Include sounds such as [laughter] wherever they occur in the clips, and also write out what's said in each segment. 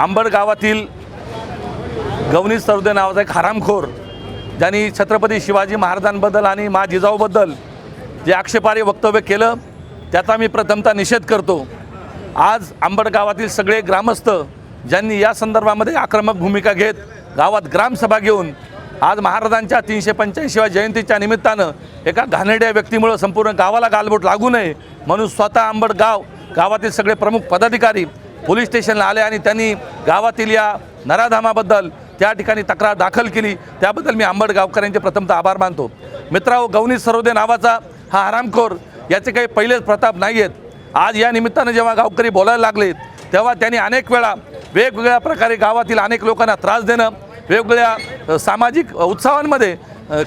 आंबड गावातील गवनी सरोदे नावाचा एक हरामखोर ज्यांनी छत्रपती शिवाजी महाराजांबद्दल आणि मा जिजाऊबद्दल जे आक्षेपार्ह वक्तव्य केलं त्याचा मी प्रथमतः निषेध करतो. आज आंबड गावातील सगळे ग्रामस्थ ज्यांनी या संदर्भामध्ये आक्रमक भूमिका घेत गावात ग्रामसभा घेऊन आज महाराजांच्या तीनशे पंच्याऐंशीव्या जयंतीच्या निमित्तानं एका घाणेरड्या व्यक्तीमुळं संपूर्ण गावाला गालबोट लागू नये म्हणून स्वतः आंबड गाव गावातील सगळे प्रमुख पदाधिकारी पोलीस स्टेशनला आले आणि त्यांनी गावातील या नराधामाबद्दल त्या ठिकाणी तक्रार दाखल केली. त्याबद्दल मी आंबड गावकऱ्यांचे प्रथमतः आभार मानतो. मित्रांनो गवनी सरोदे नावाचा हा हरामखोर याचे काही पहिलेच प्रताप नाही आहेत आज या निमित्तानं जेव्हा गावकरी बोलायला लागले तेव्हा त्यांनी अनेक वेळा वेगवेगळ्या प्रकारे गावातील अनेक लोकांना त्रास देणं वेगवेगळ्या सामाजिक उत्सवांमध्ये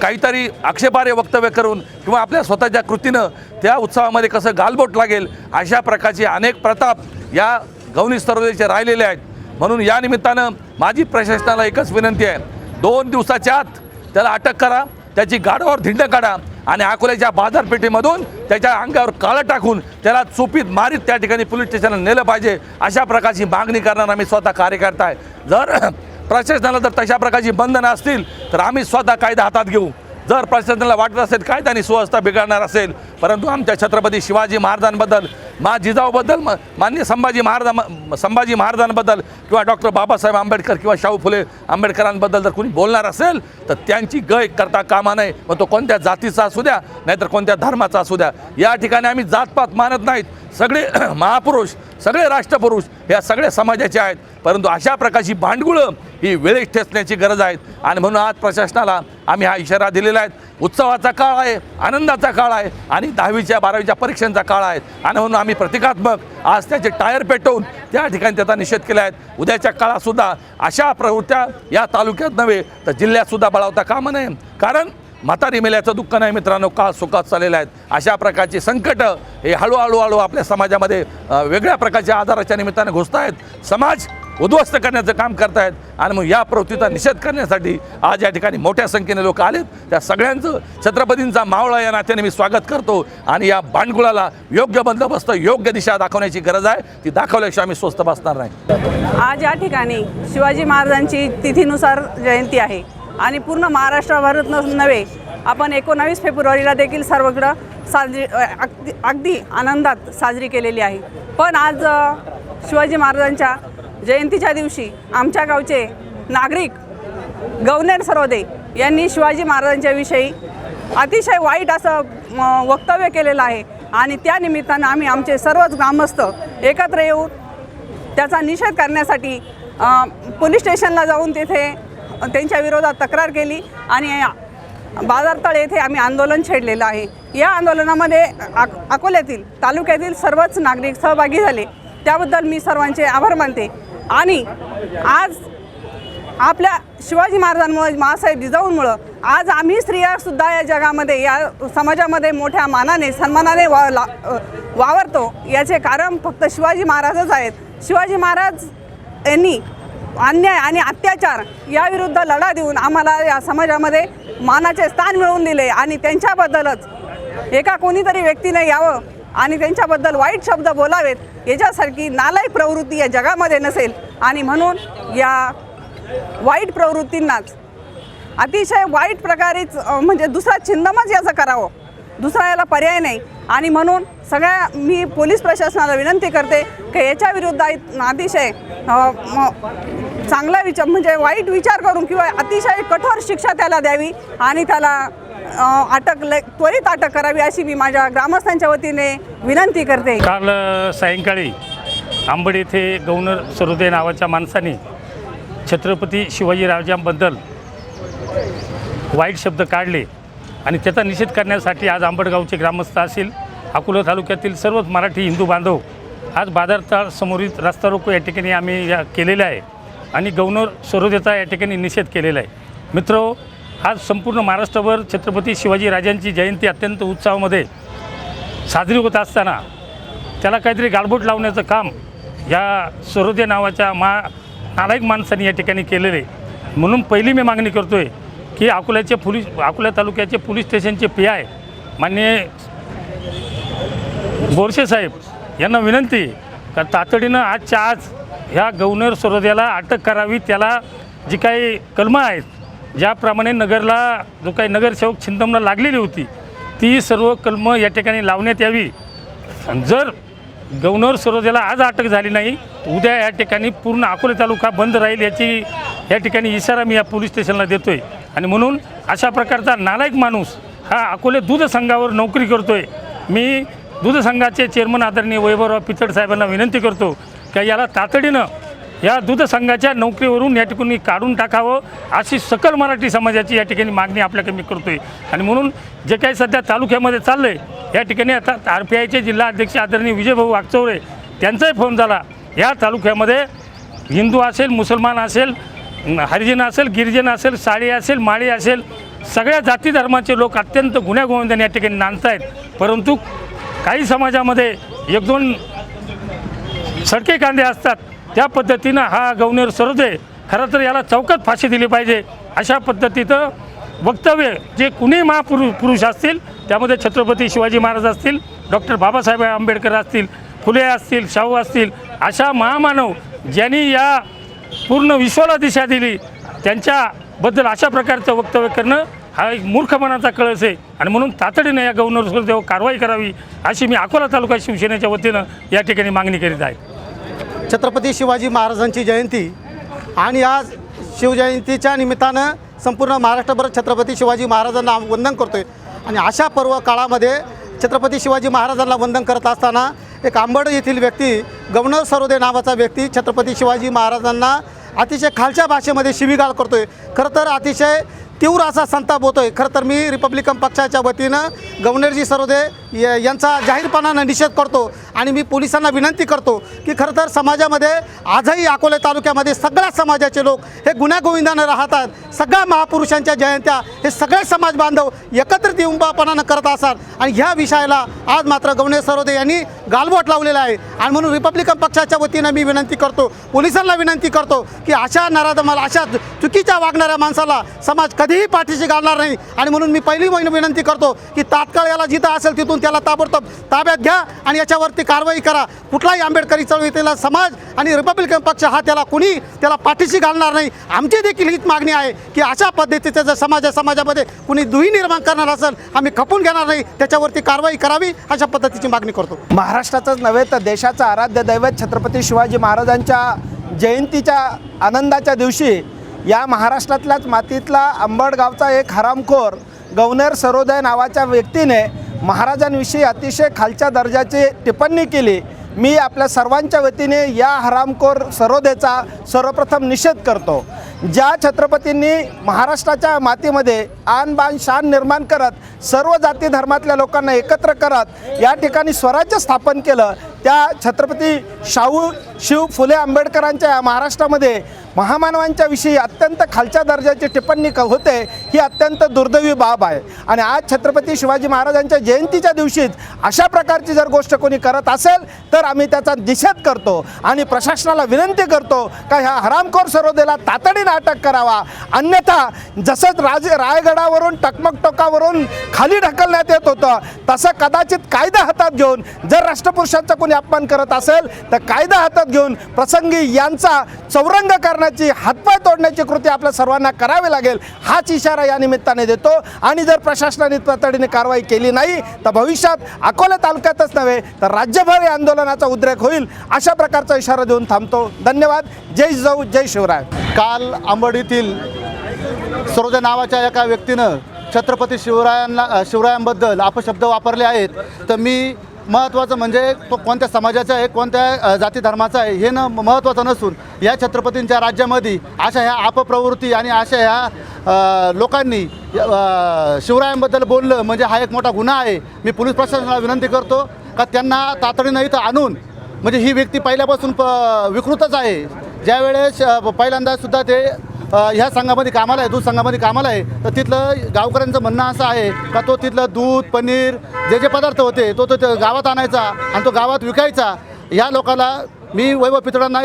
काहीतरी आक्षेपार्ह वक्तव्य करून किंवा आपल्या स्वतःच्या कृतीनं त्या उत्सवामध्ये कसं गालबोट लागेल अशा प्रकारचे अनेक प्रताप या गवनी स्तरोदेचे राहिलेले आहेत. म्हणून या निमित्तानं माझी प्रशासनाला एकच विनंती आहे. दोन दिवसाच्या आत त्याला अटक करा त्याची गाडावर धिंड काढा आणि अकोल्याच्या बाजारपेठेमधून त्याच्या अंगावर काळं टाकून त्याला चुपीत मारीत त्या ठिकाणी पोलीस स्टेशनला नेलं पाहिजे अशा प्रकारची मागणी करणार आम्ही स्वतः कार्यकर्ता आहे. जर [clears throat] प्रशासनाला जर तशा प्रकारची बंधनं असतील तर आम्ही स्वतः कायदा हातात घेऊ. जर प्रशासनाला वाटत असेल कायदा आणि सुव्यवस्था बिघडणार असेल परंतु आमच्या छत्रपती शिवाजी महाराजांबद्दल मा जिजाऊबद्दल म- मान्य संभाजी महाराज संभाजी महाराजांबद्दल किंवा डॉक्टर बाबासाहेब आंबेडकर किंवा शाहू फुले आंबेडकरांबद्दल जर कुणी बोलणार असेल तर त्यांची गय करता कामा नये मग तो कोणत्या जातीचा असू द्या नाहीतर कोणत्या धर्माचा असू द्या. या ठिकाणी आम्ही जातपात मानत नाहीत. सगळे [clears throat] महापुरुष सगळे राष्ट्रपुरुष ह्या सगळ्या समाजाचे आहेत. परंतु अशा प्रकारची भांडगुळं ही वेळेस ठेचण्याची गरज आहे. आणि म्हणून आज प्रशासनाला आम्ही हा इशारा दिलेला आहे. उत्सवाचा काळ आहे आनंदाचा काळ आहे आणि दहावीच्या बारावीच्या परीक्षांचा काळ आहे. आणि म्हणून आम्ही प्रतिकात्मक. आज त्याचे टायर पेटवून त्या ठिकाणी त्याचा निषेध केला आहे. उद्याच्या काळातसुद्धा अशा प्रवृत्त्या या तालुक्यात नव्हे तर जिल्ह्यातसुद्धा बळावता कामं नये कारण म्हातारी मेल्याचं दुःख नाही मित्रांनो काळ सुखात चाललेलं आहेत अशा प्रकारची संकटं हे हळूहळू हळू आपल्या समाजामध्ये वेगळ्या प्रकारच्या आजाराच्या निमित्ताने घुसत आहेत समाज उद्ध्वस्त करण्याचं काम करतायत आणि मग या प्रवृत्तीचा निषेध करण्यासाठी आज या ठिकाणी मोठ्या संख्येने लोक आलेत. त्या सगळ्यांचं छत्रपतींचा मावळा या नात्याने मी स्वागत करतो आणि या बांडगुळाला योग्य बंदोबस्त योग्य दिशा दाखवण्याची गरज आहे. ती दाखवल्याशिवाय आम्ही स्वस्त बसणार नाही. आज या ठिकाणी शिवाजी महाराजांची तिथीनुसार जयंती आहे आणि पूर्ण महाराष्ट्रभरात नव्हे आपण एकोणावीस फेब्रुवारीला देखील सर्वकडं साजरी अगदी अगदी आनंदात साजरी केलेली आहे. पण आज शिवाजी महाराजांच्या जयंतीच्या दिवशी आमच्या गावचे नागरिक गवनेर सरोदे यांनी शिवाजी महाराजांच्याविषयी अतिशय वाईट असं वक्तव्य केलेलं आहे. आणि त्या निमित्तानं आम्ही आमचे सर्वच ग्रामस्थ एकत्र येऊन त्याचा निषेध करण्यासाठी पोलीस स्टेशनला जाऊन तिथे त्यांच्या विरोधात तक्रार केली आणि बाजारतळ येथे आम्ही आंदोलन छेडलेलं आहे. या आंदोलनामध्ये अक अकोल्यातील तालुक्यातील सर्वच नागरिक सहभागी झाले. त्याबद्दल मी सर्वांचे आभार मानते. आणि आज आपल्या शिवाजी महाराजांमुळे मासाहेब जिजाऊंमुळं आज आम्ही स्त्रियासुद्धा या जगामध्ये या समाजामध्ये मोठ्या मानाने सन्मानाने वा ला वावरतो. याचे कारण फक्त शिवाजी महाराजच आहेत. शिवाजी महाराज यांनी अन्याय आणि अत्याचार याविरुद्ध लढा देऊन आम्हाला या समाजामध्ये मानाचे स्थान मिळवून दिले आणि त्यांच्याबद्दलच एका कोणीतरी व्यक्तीने यावं आणि त्यांच्याबद्दल वाईट शब्द बोलावेत याच्यासारखी नालायक प्रवृत्ती या जगामध्ये नसेल. आणि म्हणून या वाईट प्रवृत्तींनाच अतिशय वाईट प्रकारेच म्हणजे दुसरा छिंदमच याचं करावं. दुसरा याला पर्याय नाही. आणि म्हणून सगळ्या मी पोलीस प्रशासनाला विनंती करते की याच्या विरुद्ध अतिशय चांगला विचार म्हणजे वाईट विचार करून किंवा अतिशय कठोर शिक्षा त्याला द्यावी आणि त्याला अटक त्वरित अटक करावी अशी मी माझ्या ग्रामस्थांच्या वतीने विनंती करते. काल सायंकाळी आंबड येथे गव्हर्नर सरोदे नावाच्या माणसाने छत्रपती शिवाजीराजांबद्दल वाईट शब्द काढले आणि त्याचा निषेध करण्यासाठी आज आंबडगावचे ग्रामस्थ असेल अकोला तालुक्यातील सर्वच मराठी हिंदू बांधव आज बाजारताळ समोरील रस्ता रोको या ठिकाणी आम्ही या केलेला आहे आणि गव्हर्नर सरोदेचा या ठिकाणी निषेध केलेला आहे. मित्र आज संपूर्ण महाराष्ट्रभर छत्रपती शिवाजी राजांची जयंती अत्यंत उत्साहामध्ये साजरी होत असताना त्याला काहीतरी गालबोट लावण्याचं काम या सरोदे नावाच्या मा नालायक माणसाने या ठिकाणी केलेलं आहे. म्हणून पहिली मी मागणी करतो आहे की अकोल्याचे पोलीस अकोला तालुक्याचे पोलीस स्टेशनचे पी आय माननीय बोरसे साहेब यांना विनंती का तातडीनं आजच्या आज ह्या गव्हर्नर सरोद्याला अटक करावी त्याला जी काही कलमं आहेत ज्याप्रमाणे नगरला जो काही नगरसेवक छिंदमला लागलेली होती ती सर्व कलमं या ठिकाणी लावण्यात यावी. जर गव्हर्नर सरोजेला आज अटक झाली नाही उद्या या ठिकाणी पूर्ण अकोले तालुका बंद राहील याची या ठिकाणी इशारा मी या पोलीस स्टेशनला देतो आहे आणि म्हणून अशा प्रकारचा नालायक माणूस हा अकोले दूध संघावर नोकरी आहे मी दूध संघाचे चेअरमन आदरणीय वैभवराव पिचड साहेबांना विनंती करतो का याला तातडीनं या दूध संघाच्या नोकरीवरून या ठिकाणी काढून टाकावं अशी सकल मराठी समाजाची या ठिकाणी मागणी आपल्याकडे मी करतोय. आणि म्हणून जे काही सध्या तालुक्यामध्ये चाललं आहे या ठिकाणी आता आर पी आयचे जिल्हा अध्यक्ष आदरणीय विजयभाऊ वागचौरे त्यांचाही फोन झाला. या तालुक्यामध्ये हिंदू असेल मुसलमान असेल हरिजन असेल गिरिजन असेल साळी असेल माळी असेल सगळ्या जाती धर्माचे लोक अत्यंत गुन्ह्यागोविंदाने या ठिकाणी नांदत आहेत परंतु काही समाजामध्ये एक दोन सडके कांदे असतात. त्या पद्धतीनं हा गव्हर्नर सरोदे खरं तर याला चौकात फाशी दिली पाहिजे अशा पद्धतीचं वक्तव्य जे कुणी महापुरुष पुरुष असतील त्यामध्ये छत्रपती शिवाजी महाराज असतील डॉक्टर बाबासाहेब आंबेडकर असतील फुले असतील शाहू असतील अशा महामानव ज्यांनी या पूर्ण विश्वाला दिशा दिली त्यांच्याबद्दल अशा प्रकारचं वक्तव्य करणं हा एक मूर्खपणाचा कळस आहे. आणि म्हणून तातडीनं या गव्हर्नर सरोदेवर कारवाई करावी अशी मी अकोला तालुका शिवसेनेच्या वतीनं या ठिकाणी मागणी करीत आहे. छत्रपती शिवाजी महाराजांची जयंती आणि आज शिवजयंतीच्या निमित्तानं संपूर्ण महाराष्ट्रभर छत्रपती शिवाजी महाराजांना वंदन करतो आहे आणि अशा पर्व काळामध्ये छत्रपती शिवाजी महाराजांना वंदन करत असताना एक आंबड येथील व्यक्ती गव्हर्नर सरोदे नावाचा व्यक्ती छत्रपती शिवाजी महाराजांना अतिशय खालच्या भाषेमध्ये शिवीगाळ करतो आहे खरं तर अतिशय तीव्र असा संताप होतो आहे खरं तर मी रिपब्लिकन पक्षाच्या वतीनं गव्हर्नरजी सरोदे यांचा जाहीरपणानं निषेध करतो आणि मी पोलिसांना विनंती करतो की खरं तर समाजामध्ये आजही अकोले तालुक्यामध्ये सगळ्या समाजाचे लोक हे गुन्ह्यागोविंदानं राहतात. सगळ्या महापुरुषांच्या जयंत्या हे सगळे समाज बांधव एकत्रित युंबापणानं करत असतात. आणि ह्या विषयाला आज मात्र गव्हर्नर सरोदे यांनी गालबोट लावलेला आहे. आणि म्हणून रिपब्लिकन पक्षाच्या वतीनं मी विनंती करतो पोलिसांना विनंती करतो की अशा नराधमाला अशा चुकीच्या वागणाऱ्या माणसाला समाज कधी कधीही पाठीशी घालणार नाही. आणि म्हणून मी पहिली महिने विनंती करतो की तात्काळ याला जिथं असेल तिथून त्याला ताबडतोब ताब्यात घ्या आणि याच्यावरती कारवाई करा. कुठलाही आंबेडकरी चळवळीतला समाज आणि रिपब्लिकन पक्ष हा त्याला कुणी त्याला पाठीशी घालणार नाही. आमची देखील हीच मागणी आहे की अशा पद्धतीचं जर समाज समाजामध्ये कुणी दुही निर्माण करणार असेल आम्ही खपून घेणार नाही. त्याच्यावरती कारवाई करावी अशा पद्धतीची मागणी करतो. महाराष्ट्राचंच नव्हे तर देशाचं आराध्य दैवत छत्रपती शिवाजी महाराजांच्या जयंतीच्या आनंदाच्या दिवशी या महाराष्ट्रातल्याच मातीतला अंबड गावचा एक हरामखोर गवनेर सरोदय नावाच्या व्यक्तीने महाराजांविषयी अतिशय खालच्या दर्जाची टिप्पणी केली. मी आपल्या सर्वांच्या वतीने या हरामखोर सरोदेचा सर्वप्रथम निषेध करतो. ज्या छत्रपतींनी महाराष्ट्राच्या मातीमध्ये आन बान शान निर्माण करत सर्व जाती धर्मातल्या लोकांना एकत्र करत या ठिकाणी स्वराज्य स्थापन केलं त्या छत्रपती शाहू शिव फुले आंबेडकरांच्या या महाराष्ट्रामध्ये महामानवांच्या विषयी अत्यंत खालच्या दर्जाची टिप्पणी क होते ही अत्यंत दुर्दैवी बाब आहे. आणि आज छत्रपती शिवाजी महाराजांच्या जयंतीच्या दिवशीच अशा प्रकारची जर गोष्ट कोणी करत असेल तर आम्ही त्याचा निषेध करतो आणि प्रशासनाला विनंती करतो का ह्या हरामखोर सरोदेला तातडीनं अटक करावा. अन्यथा जसंच राज रायगडावरून टकमक टोकावरून खाली ढकलण्यात येत होतं तसं कदाचित कायदा हातात घेऊन जर राष्ट्रपुरुषांचा कोणी अपमान करत असेल तर कायदा हातात घेऊन प्रसंगी यांचा चौरंग करण्याची हातपाय तोडण्याची कृती आपल्या सर्वांना करावी लागेल हाच इशारा या निमित्ताने देतो. आणि जर प्रशासनाने तातडीने कारवाई केली नाही तर भविष्यात अकोला तालुक्यातच नव्हे तर राज्यभर या आंदोलनाचा उद्रेक होईल अशा प्रकारचा इशारा देऊन थांबतो. धन्यवाद. जय जाऊ जय शिवराय. काल आंबडीतील सरोज नावाच्या एका व्यक्तीनं छत्रपती शिवरायांना शिवरायांबद्दल अपशब्द वापरले आहेत. तर मी महत्त्वाचं म्हणजे तो कोणत्या समाजाचा आहे कोणत्या जाती धर्माचा आहे हे न महत्त्वाचं नसून या छत्रपतींच्या राज्यामध्ये अशा ह्या अपप्रवृत्ती आणि अशा ह्या लोकांनी शिवरायांबद्दल बोललं म्हणजे हा एक मोठा गुन्हा आहे. मी पोलीस प्रशासनाला विनंती करतो का त्यांना तातडीनं इथं आणून म्हणजे ही व्यक्ती पहिल्यापासून प विकृतच आहे. ज्यावेळेस पहिल्यांदासुद्धा ते ह्या संघामध्ये कामाला आहे दूध संघामध्ये कामाला आहे. तर तिथलं गावकऱ्यांचं म्हणणं असं आहे का तो तिथलं दूध पनीर जे जे पदार्थ होते तो तो गावात आणायचा आणि तो गावात विकायचा. ह्या लोकाला मी वैभव पितळांना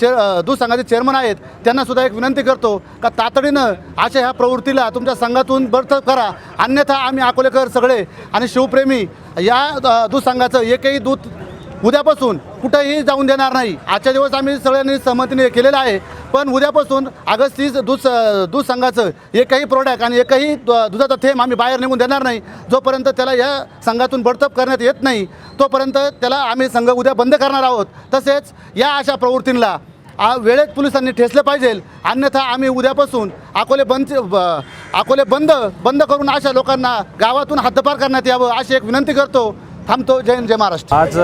चेअर दूध संघाचे चेअरमन आहेत त्यांनासुद्धा एक विनंती करतो का तातडीनं अशा ह्या प्रवृत्तीला तुमच्या संघातून बर्थ करा. अन्यथा आम्ही अकोलेकर सगळे आणि शिवप्रेमी या दूध संघाचं एकही दूध उद्यापासून कुठंही जाऊन देणार नाही. आजच्या दिवस आम्ही सगळ्यांनी सहमतीने केलेलं आहे. पण उद्यापासून अगस्तीस दूध दूध संघाचं एकही प्रोडक्ट आणि एकही दुधाचा थेंब आम्ही बाहेर निघून देणार नाही. जोपर्यंत त्याला या संघातून बडतप करण्यात येत नाही तोपर्यंत त्याला आम्ही संघ उद्या बंद करणार आहोत. तसेच या अशा प्रवृत्तींना आ वेळेत पोलिसांनी ठेचलं पाहिजे. अन्यथा आम्ही उद्यापासून अकोले बंद अकोले बंद बंद करून अशा लोकांना गावातून हद्दपार करण्यात यावं अशी एक विनंती करतो. थांबतो जय हिंद जय महाराष्ट्र. आज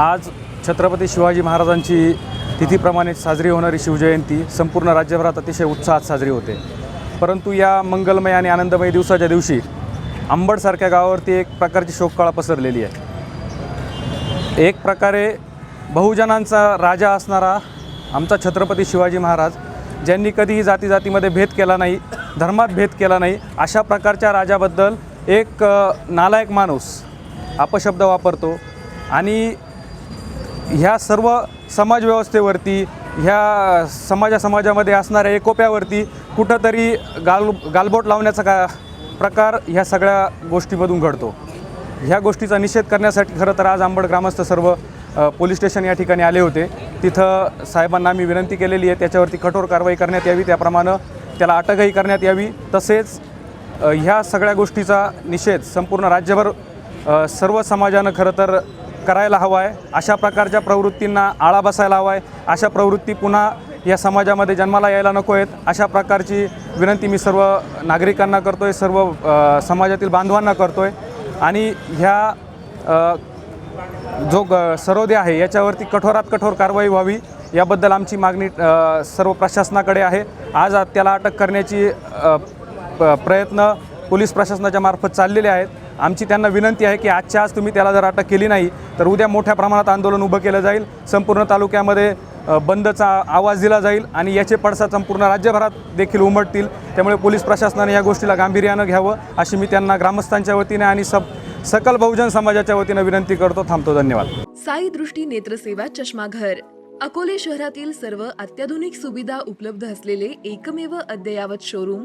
आज छत्रपती शिवाजी महाराजांची तिथीप्रमाणे साजरी होणारी शिवजयंती संपूर्ण राज्यभरात अतिशय उत्साहात साजरी होते. परंतु या मंगलमय आणि आनंदमय दिवसाच्या दिवशी अंबडसारख्या गावावरती एक प्रकारची शोककळा पसरलेली आहे. एक प्रकारे बहुजनांचा राजा असणारा आमचा छत्रपती शिवाजी महाराज ज्यांनी कधीही जाती जातीमध्ये भेद केला नाही धर्मात भेद केला नाही अशा प्रकारच्या राजाबद्दल एक नालायक माणूस अपशब्द वापरतो आणि ह्या सर्व समाजव्यवस्थेवरती ह्या समाजा समाजामध्ये असणाऱ्या एकोप्यावरती कुठंतरी गाल गालबोट लावण्याचा का प्रकार ह्या सगळ्या गोष्टीमधून घडतो. ह्या गोष्टीचा निषेध करण्यासाठी खरं तर आज आंबड ग्रामस्थ सर्व पोलीस स्टेशन या ठिकाणी आले होते. तिथं साहेबांना आम्ही विनंती केलेली आहे त्याच्यावरती कठोर कारवाई करण्यात यावी त्याप्रमाणे त्याला अटकही करण्यात यावी. तसेच ह्या सगळ्या गोष्टीचा निषेध संपूर्ण राज्यभर सर्व समाजानं खरं तर करायला हवा आहे अशा प्रकारच्या प्रवृत्तींना आळा बसायला हवा आहे अशा प्रवृत्ती पुन्हा या समाजामध्ये जन्माला यायला नको आहेत. अशा प्रकारची विनंती मी सर्व नागरिकांना करतो आहे सर्व समाजातील बांधवांना करतो आहे आणि ह्या जो ग सरोदे आहे याच्यावरती कठोरात कठोर कारवाई व्हावी याबद्दल आमची मागणी सर्व प्रशासनाकडे आहे. आज त्याला अटक करण्याची प- प्रयत्न पोलीस प्रशासनाच्या मार्फत चाललेले आहेत. आमची त्यांना विनंती आहे की आजच्या आज तुम्ही त्याला जर अटक केली नाही तर उद्या मोठ्या प्रमाणात आंदोलन उभं केलं जाईल. संपूर्ण तालुक्यामध्ये बंदचा आवाज दिला जाईल आणि याचे पडसाद संपूर्ण राज्यभरात देखील उमटतील. त्यामुळे पोलीस प्रशासनाने या गोष्टीला गांभीर्यानं घ्यावं अशी मी त्यांना ग्रामस्थांच्या वतीने आणि सब सकल बहुजन समाजाच्या वतीनं विनंती करतो. थांबतो. धन्यवाद. साई दृष्टी नेत्रसेवा चष्माघर. अकोले शहरातील सर्व अत्याधुनिक सुविधा उपलब्ध असलेले एकमेव अद्ययावत शोरूम